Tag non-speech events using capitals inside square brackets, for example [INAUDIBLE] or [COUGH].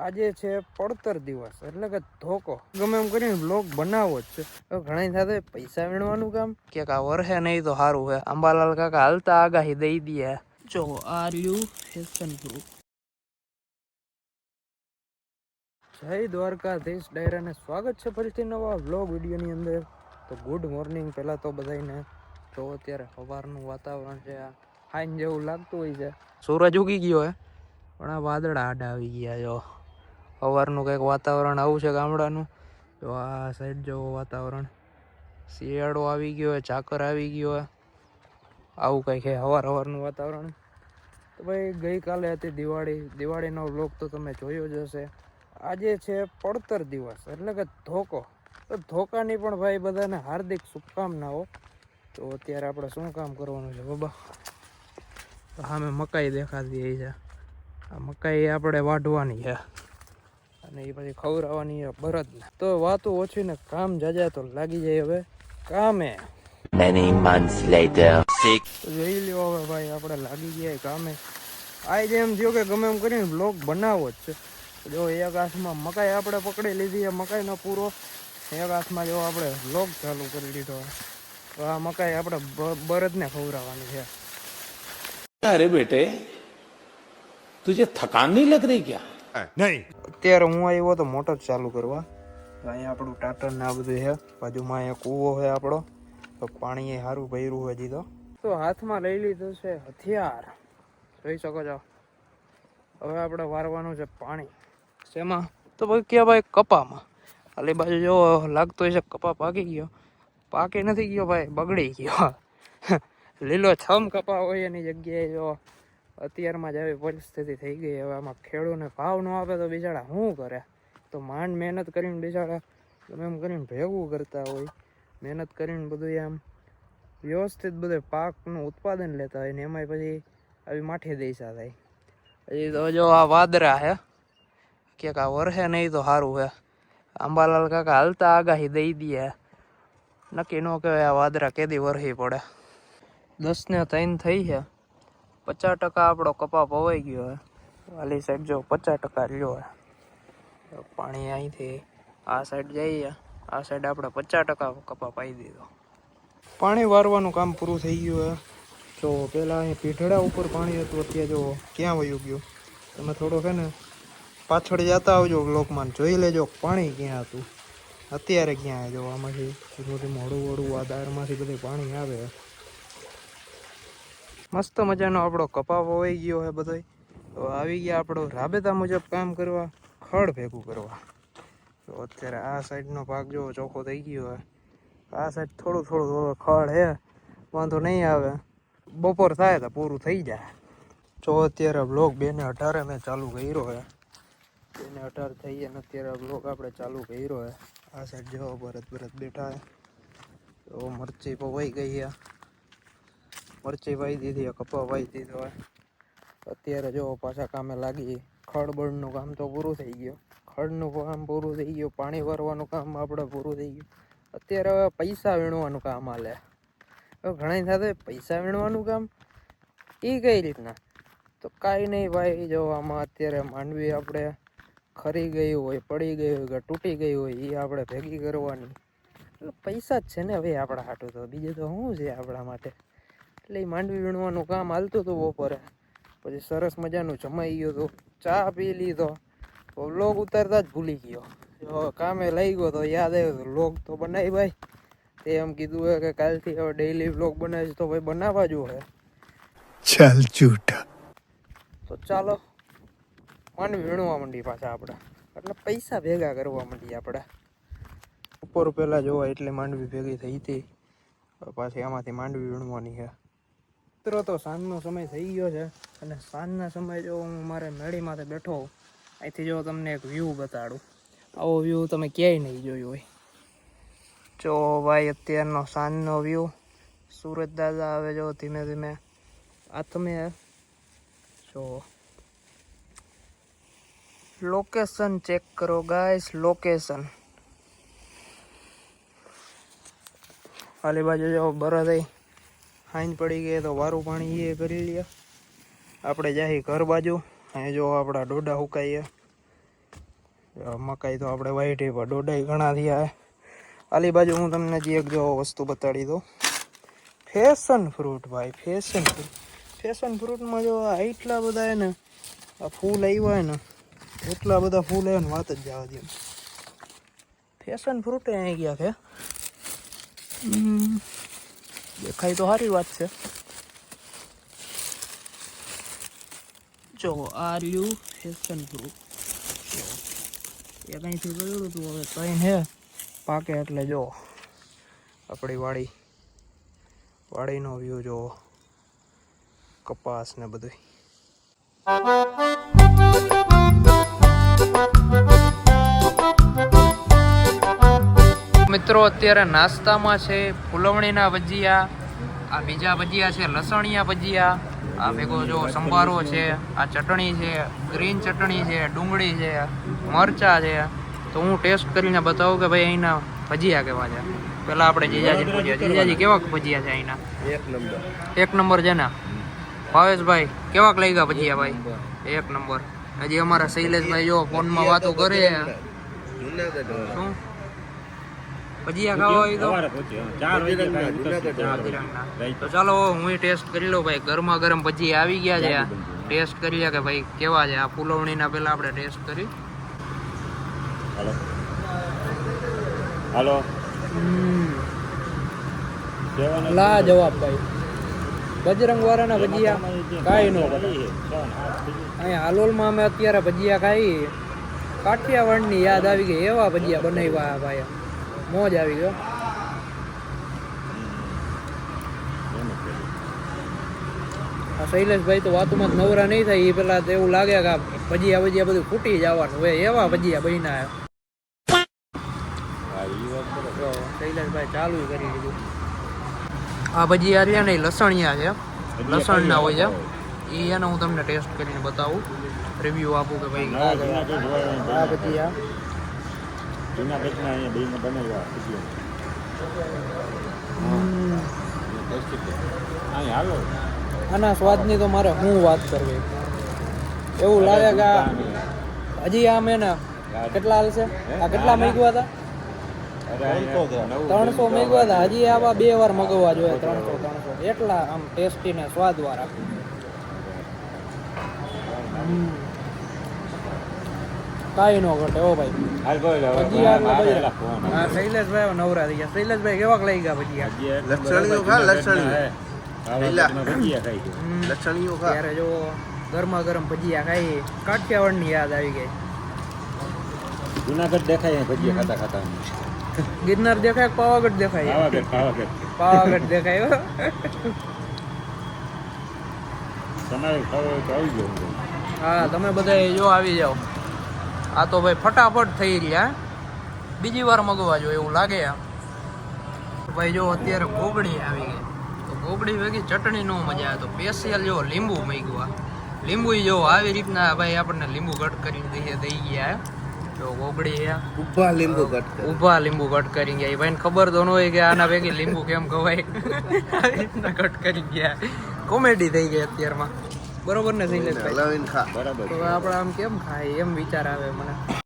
આજે છે પડતર દિવસ એટલે કે ધોકો. ગમે એમ કરીને બ્લોગ બનાવો જ છે. ઘણા સાથે પૈસા વીણવાનું કામ. કે આ વરહે નહીં તો સારું હે. અંબાલાલ કાકા હાલતા આગાહી દઈ દે જો આ રહ્યું ફેશન પ્રૂફ જય દ્વારકાધીશ ડાયરાને સ્વાગત છે ફરીથી નવા વ્લોગ વિડીયોની અંદર. તો ગુડ મોર્નિંગ પહેલાં તો બધાને તો અત્યારે સવારનું વાતાવરણ છે આ હાઈન જેવું લાગતું હોય છે. સૂરજ ઉગી ગયો હે. પણ આ વાદળા આડા આવી ગયા જો. સવારનું કંઈક વાતાવરણ આવું છે ગામડાનું. જો આ સાઈડ જેવો વાતાવરણ. શિયાળો આવી ગયો હોય ચાકર આવી ગયો હોય આવું કંઈક છે હવાર હવારનું વાતાવરણ. તો ભાઈ, ગઈકાલે હતી દિવાળી. દિવાળીનો વ્લોગ તો તમે જોયો જ હશે. આજે છે પડતર દિવસ, એટલે કે ધોકો. તો ધોકાની પણ ભાઈ બધાને હાર્દિક શુભકામનાઓ. તો અત્યારે આપણે શું કામ કરવાનું છે, બાબા? તો સામે મકાઈ દેખાતી એ છે. આ મકાઈ આપણે વાઢવાની છે. અને એ પછી ખવડાવવાની બરદ તો વાતો ઓછી ને કામ જાજા તો લાગી જાય હવે. કામે. મેની મંથ્સ લેટર જોઈ લ્યો હવે ભાઈ આપણે લાગી ગયા કામે. આજે એમ જો કે ગમે એમ કરીને બ્લોક બનાવો જ છે. જો એક હાથમાં મકાઈ આપણે પકડી લીધી એ મકાઈ મકાઈનો પૂરો. એક હાથમાં જો આપણે બ્લોક ચાલુ કરી દીધો. તો આ મકાઈ આપણે બરદને ખવડાવવાની છે. અરે બેટે તુજે થકાન નહીં લગ રહી ક્યાં? नहीं અત્યારે હું આવ્યો તો મોટર ચાલુ કરવા. તો અહીંયા આપણું ટાટર ને આ બધું છે. બાજુમાં અહીંયા કૂવો છે આપણો. તો પાણી એ સારું ભર્યું હોય તો. તો હાથમાં લઈ લીધું છે હથિયાર. જોઈ શકો છો. હવે આપણે વારવાનું છે પાણી. શેમાં? તો ભાઈ કે ભાઈ? કપામાં. આલી બાજુ જો લાગતો છે કપા પાકી ગયો. પાકી નથી ગયો ભાઈ, બગડી ગયો. [LAUGHS] લીલો છમ કપા હોય એની જગ્યાએ જો. અત્યારમાં જ આવી પરિસ્થિતિ થઈ ગઈ. હવે આમાં ખેડૂને ભાવ ન આપે તો બિચારા શું કરે? તો માંડ મહેનત કરીને બિચારા ગમે એમ કરીને ભેગું કરતા હોય. મહેનત કરીને બધું આમ વ્યવસ્થિત બધે પાકનું ઉત્પાદન લેતા હોય ને એમાંય પછી આવી માઠી દેશા થાય. હજી તો જો આ વાદરા હે કે આ વરહે નહીં તો સારું હે. અંબાલાલ કાકા હાલતા આગાહી દઈ દે નક્કી ન કહેવાય આ વાદરા કેદી વરહી પડે. દસ ને ત્રણ થઈ છે પચાસ ટકા આપણો કપા પવાઈ ગયો હે. વાલી સાઈડ જો પચાસ ટકા રહ્યો હે. પાણી અહીંથી આ સાઈડ જઈએ. આ સાઈડ આપણે પચાસ ટકા કપા પાઈ દીધો. પાણી વારવાનું કામ પૂરું થઈ ગયું હે. જો પહેલાં અહીં પીઠડા ઉપર પાણી હતું, અત્યારે જો ક્યાં વયું ગયું? તમે થોડોક હે ને પાછળ જતા આવજો બ્લોકમાં જોઈ લેજો પાણી ક્યાં હતું. અત્યારે ક્યાં જો આમાંથી ધીમું મોડું મોડું આ દાળમાંથી બધું પાણી આવે મસ્ત મજાનો આપણો કપા વવાઈ ગયો છે બધોય. તો આવી ગયા આપણો રાબેતા મુજબ કામ કરવા, ખડ ભેગું કરવા. તો અત્યારે આ સાઈડનો ભાગ જો ચોખ્ખો થઈ ગયો હોય આ સાઈડ થોડું થોડું થોડું ખડ હે. વાંધો નહીં આવે. બપોર થાય તો પૂરું થઈ જાય. જો અત્યારે બ્લોગ બે ને અઢારે મેં ચાલુ કર્યો હે. બે ને અઢાર થઈ ગયા ને અત્યારે બ્લોગ આપણે ચાલુ કર્યો હે. આ સાઈડ જો ભરત ભરત બેઠા છે તો મરચી પવાઈ ગઈ છે મરચી વાઈ દીધી કપા વાઈ દીધો હોય. અત્યારે જો પાછા કામે લાગી. ખડબડનું કામ તો પૂરું થઈ ગયું. ખડનું કામ પૂરું થઈ ગયું. પાણી ભરવાનું કામ આપણે પૂરું થઈ ગયું. અત્યારે હવે પૈસા વીણવાનું કામ હાલે. હવે ઘણા સાથે પૈસા વીણવાનું કામ? એ કઈ રીતના? તો કાંઈ નહીં ભાઈ, જો આમાં અત્યારે માંડવી આપણે ખરી ગઈ હોય, પડી ગઈ હોય કે તૂટી ગઈ હોય એ આપણે ભેગી કરવાની. એટલે પૈસા જ છે ને ભાઈ આપણા હાટું તો. બીજું તો શું છે આપણા માટે? એટલે માંડવી વીણવાનું કામ હાલતું હતું બપોરે. પછી સરસ મજાનું જમાઈ ગયું તો ચા પી લીધો. લોગ ઉતારતા જ ભૂલી ગયો. કામે લઈ ગયો તો યાદ આવ્યો લોગ તો બનાવી ભાઈ. તે એમ કીધું હોય કે કાલથી હવે ડેઇલી વ્લોગ બનાવીશ તો ભાઈ બનાવવા જો હે. ચાલ ચૂટા તો ચાલો. માંડવી વીણવા માંડી પાછા આપણે. એટલે પૈસા ભેગા કરવા માંડી આપણે. ઉપર પહેલાં જોવા એટલે માંડવી ભેગી થઈ હતી. પાછી આમાંથી માંડવી વીણવાની છે મિત્રો, તો સાંજનો સમય થઈ ગયો છે. અને સાંજના સમય જો હું મારે મેળી માથે બેઠો અહીંથી જો તમને એક વ્યૂ બતાડું. આવો વ્યૂ તમે ક્યાંય નહીં જોયો હોય. જો ભાઈ, અત્યારનો સાંજનો વ્યૂ સુરત દાદા આવે જો ધીમે ધીમે. આ તમે જો. લોકેશન ચેક કરો ગાઈસ લોકેશન આલી બાજુ જો બરદ હાઈન પડી ગઈ તો વારું પાણી એ કરી લઈએ આપણે જાય ઘર બાજુ. અહીં જો આપણા ડોડા હુકાઈએ. મકાઈ તો આપણે વાઈટ પણ ડોડાઈ ઘણા થયા આલી બાજુ હું તમને જે એક જો વસ્તુ બતાડી દઉં. ફેશન ફ્રૂટ ભાઈ, ફેશન ફ્રૂટ. ફેશન ફ્રૂટમાં જો એટલા બધા એને આ ફૂલ આવ્યા ને, એટલા બધા ફૂલ આવ્યા ને વાત જ જવા દે ફેશન ફ્રૂટ અહીં ગયા છે દેખાય તો સારી વાત છે જો આ રહ્યું ફેશન ફ્રૂટ એક અહીંથી ગયું હતું હવે કઈ હે પાકે એટલે જો આપણી વાડી વાડીનો વ્યૂ જો કપાસ ને બધું મિત્રો અત્યારે નાસ્તામાં છે ફૂલવણીના ભજીયા આ બીજા ભજીયા છે લસણિયા ભજીયા આ ભેગો જો સંભારો છે આ ચટણી છે ગ્રીન ચટણી છે ડુંગળી છે મરચા છે તો હું ટેસ્ટ કરીને બતાવું કે ભાઈ અહીંના ભજીયા કેવા છે. પેલા આપણે જીજાજી પૂછ્યા જીજાજી કેવા ભજીયા છે અહીંના? એક નંબર. એક નંબર છે ને? ભાવેશભાઈ કેવાક લઈ ગયા ભજીયા ભાઈ? એક નંબર. હજી અમારા શૈલેષભાઈ જો ફોનમાં વાતો કરે. શું? ભજીયા ખાવા હોય તો? તો ચાલો હું ટેસ્ટ કરી લઉં ભાઈ. ગરમા ગરમ ભજીયા આવી ગયા છે. ટેસ્ટ કરી લે કે ભાઈ કેવા છે? આ ફૂલવણીના પેલા આપણે ટેસ્ટ કરી. હાલો. હાલો. લા જવાબ ભાઈ. બજરંગ વાળાના ભજીયા કાંઈ નો અહીંયા અહીંયા હાલોલમાં અમે અત્યારે ભજીયા ખાઈ. કાઠિયાવાડની યાદ આવી ગઈ. એવા ભજીયા બનાવ્યા ભાઈ. મોજ આવી ગયો. શૈલેષભાઈ તો વાતોમાં નવરા નહીં થાય એ પેલા તો એવું લાગે કે ભજીયા ભજીયા બધું ફૂટી જવાનું હોય એવા ભજીયા બન્યા જો શૈલેષભાઈ ચાલુ કરી દીધું. આ ભજીયા રહ્યા ને લસણિયા છે. લસણના હોય છે. એ એને હું તમને ટેસ્ટ કરીને બતાવું. રિવ્યુ આપું કે ભાઈ આ ભજીયા જુનાગઢના અહીંયા બેને બનેલા ખુશીઓ. અહીં હાલો. આના સ્વાદની તો મારે શું વાત કરવી? એવું લાગે કે આ હજી આમ એને કેટલા હાલશે? આ કેટલા મૂક્યા હતા? ત્રણસો મૂક્યા હતા. હજી આવા બે વાર મગવવા જોઈએ. ત્રણસો ત્રણસો. એટલા આમ ટેસ્ટી ને સ્વાદ વાળા. કાંઈ નો ઘટે ઓ ભાઈ. હા શૈલેષભાઈ નવરા થઈ ગયા. શૈલેષભાઈ કેવાક લઈ ગયા ખા. લક્ષણીઓ ખા. ત્યારે જો ગરમા ગરમ ભજીયા ખાઈ કાઠિયાવાડની યાદ આવી ગઈ. જુનાગઢ દેખાય ભજીયા ખાતા ખાતા. ગિરનાર દેખાય પાવાગઢ દેખાય? પાવાગઢ પાવાગઢ. પાવાગઢ દેખાય તમારે ખાવું આવી જાઓ. હા તમે બધા જો આવી જાઓ. આ તો ભાઈ ફટાફટ થઈ રહ્યા બીજી વાર મગવા જો એવું લાગે ભાઈ જો અત્યારે ગોગડી આવી ગઈ. તો ગોગડી ભેગી ચટણી નો મજા આવે. તો સ્પેશિયલ જો લીંબુ મગવા. લીંબુ જો આવી રીતના ભાઈ આપણને લીંબુ કટ કરીને દઈએ દઈ ગયા જો ગોગડી ઊભા લીંબુ કટ ઊભા લીંબુ કટ કરી ગયા. એ ભાઈને ખબર તો ન હોય કે આના ભેગી લીંબુ કેમ ખવાય. આવી રીતના કટ કરી ગયા. કોમેડી થઈ ગઈ અત્યારમાં. બરોબર ને ખા. બરાબર તો આપણે આમ કેમ ખાય? એમ વિચાર આવે મને.